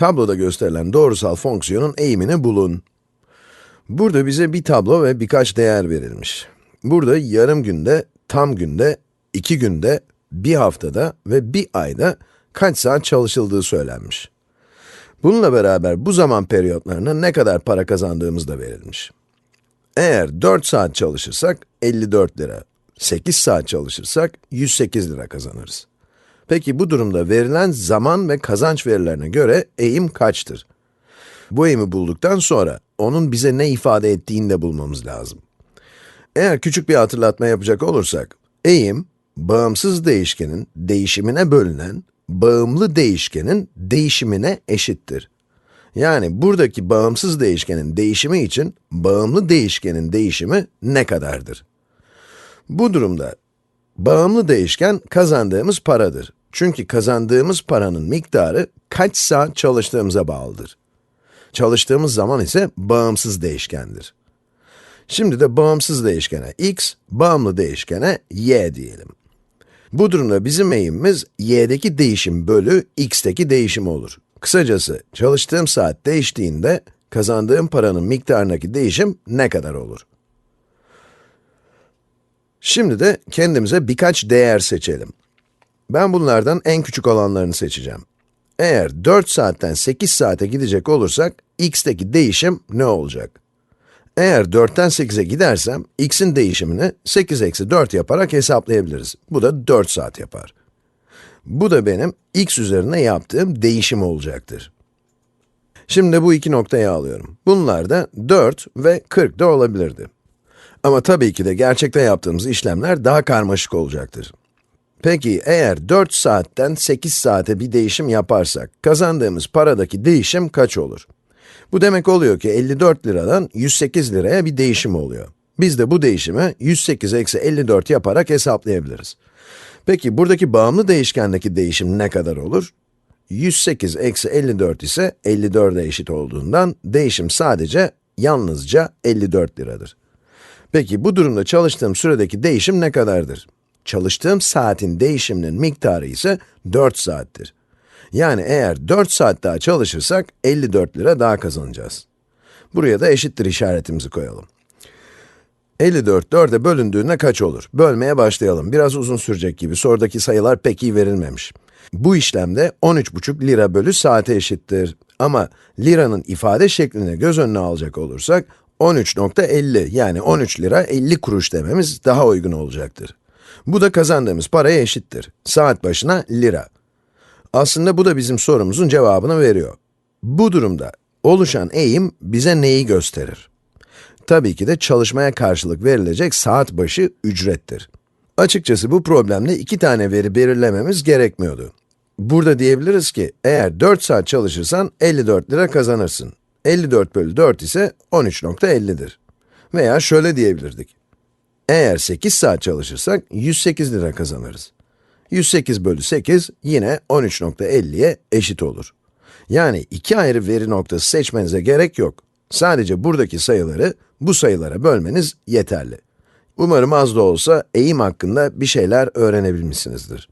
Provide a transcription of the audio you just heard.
Tabloda gösterilen doğrusal fonksiyonun eğimini bulun. Burada bize bir tablo ve birkaç değer verilmiş. Burada yarım günde, tam günde, iki günde, bir haftada ve bir ayda kaç saat çalışıldığı söylenmiş. Bununla beraber bu zaman periyotlarına ne kadar para kazandığımız da verilmiş. Eğer 4 saat çalışırsak 54 lira, 8 saat çalışırsak 108 lira kazanırız. Peki bu durumda verilen zaman ve kazanç verilerine göre eğim kaçtır? Bu eğimi bulduktan sonra onun bize ne ifade ettiğini de bulmamız lazım. Eğer küçük bir hatırlatma yapacak olursak, eğim, bağımsız değişkenin değişimine bölünen, bağımlı değişkenin değişimine eşittir. Yani buradaki bağımsız değişkenin değişimi için bağımlı değişkenin değişimi ne kadardır? Bu durumda bağımlı değişken kazandığımız paradır. Çünkü kazandığımız paranın miktarı kaç saat çalıştığımıza bağlıdır. Çalıştığımız zaman ise bağımsız değişkendir. Şimdi de bağımsız değişkene x, bağımlı değişkene y diyelim. Bu durumda bizim eğimimiz y'deki değişim bölü x'teki değişim olur. Kısacası çalıştığım saat değiştiğinde kazandığım paranın miktarındaki değişim ne kadar olur? Şimdi de kendimize birkaç değer seçelim. Ben bunlardan en küçük olanlarını seçeceğim. Eğer 4 saatten 8 saate gidecek olursak, x'teki değişim ne olacak? Eğer 4'ten 8'e gidersem, x'in değişimini 8 eksi 4 yaparak hesaplayabiliriz. Bu da 4 saat yapar. Bu da benim x üzerine yaptığım değişim olacaktır. Şimdi bu iki noktayı alıyorum. Bunlar da 4 ve 40 da olabilirdi. Ama tabii ki de gerçekte yaptığımız işlemler daha karmaşık olacaktır. Peki eğer 4 saatten 8 saate bir değişim yaparsak, kazandığımız paradaki değişim kaç olur? Bu demek oluyor ki 54 liradan 108 liraya bir değişim oluyor. Biz de bu değişimi 108 eksi 54 yaparak hesaplayabiliriz. Peki buradaki bağımlı değişkendeki değişim ne kadar olur? 108 eksi 54 ise 54'e eşit olduğundan değişim sadece yalnızca 54 liradır. Peki bu durumda çalıştığım süredeki değişim ne kadardır? Çalıştığım saatin değişiminin miktarı ise 4 saattir. Yani eğer 4 saat daha çalışırsak 54 lira daha kazanacağız. Buraya da eşittir işaretimizi koyalım. 54 4'e bölündüğünde kaç olur? Bölmeye başlayalım. Biraz uzun sürecek gibi. Sorudaki sayılar pek iyi verilmemiş. Bu işlemde 13,5 lira bölü saate eşittir. Ama liranın ifade şeklini göz önüne alacak olursak, 13.50 yani 13 lira 50 kuruş dememiz daha uygun olacaktır. Bu da kazandığımız paraya eşittir. Saat başına lira. Aslında bu da bizim sorumuzun cevabını veriyor. Bu durumda oluşan eğim bize neyi gösterir? Tabii ki de çalışmaya karşılık verilecek saat başı ücrettir. Açıkçası bu problemde iki tane veri belirlememiz gerekmiyordu. Burada diyebiliriz ki, eğer 4 saat çalışırsan 54 lira kazanırsın. 54 bölü 4 ise 13.50'dir. Veya şöyle diyebilirdik. Eğer 8 saat çalışırsak 108 lira kazanırız. 108 bölü 8 yine 13.50'ye eşit olur. Yani iki ayrı veri noktası seçmenize gerek yok. Sadece buradaki sayıları bu sayılara bölmeniz yeterli. Umarım az da olsa eğim hakkında bir şeyler öğrenebilmişsinizdir.